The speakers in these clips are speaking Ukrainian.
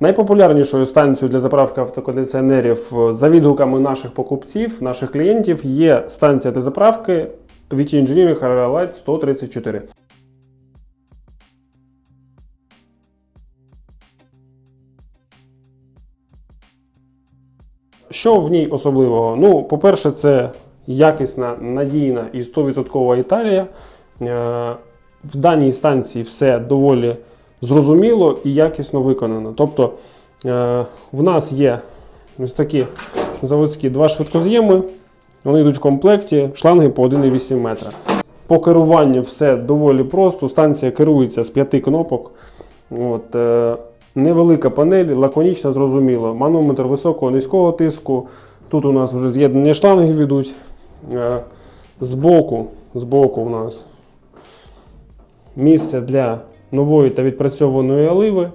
Найпопулярнішою станцією для заправки автокондиціонерів е, за відгуками наших покупців, наших клієнтів, є станція для заправки VT Engineering Light 134. Що в ній особливого? Ну, по-перше, це якісна, надійна і 100% Італія. Е, В даній станції все доволі зрозуміло і якісно виконано. Тобто е, в нас є ось такі заводські два швидкоз'єми, вони йдуть в комплекті, шланги по 1,8 метра. По керуванню все доволі просто. Станція керується з п'яти кнопок. От, е, невелика панель, лаконічно зрозуміло. Манометр високого низького тиску. Тут у нас вже з'єднання шлангів йдуть. Е, збоку, збоку у нас місце для нової та відпрацьованої оливи.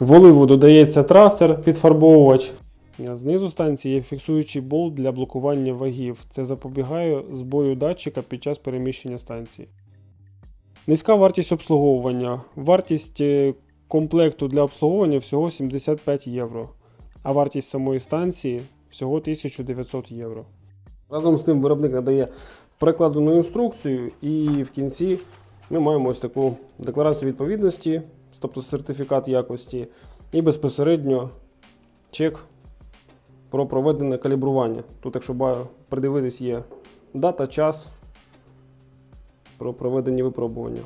В оливу додається трасер, підфарбовувач. Знизу станції є фіксуючий болт для блокування вагів. Це запобігає збою датчика під час переміщення станції. Низька вартість обслуговування. Вартість е, комплекту для обслуговування всього 75 євро, а вартість самої станції всього 1900 євро. Разом з тим виробник надає перекладену інструкцію, і в кінці ми маємо ось таку декларацію відповідності, тобто сертифікат якості, і безпосередньо чек про проведене калібрування. Тут, якщо придивитись, є дата, час про проведені випробування.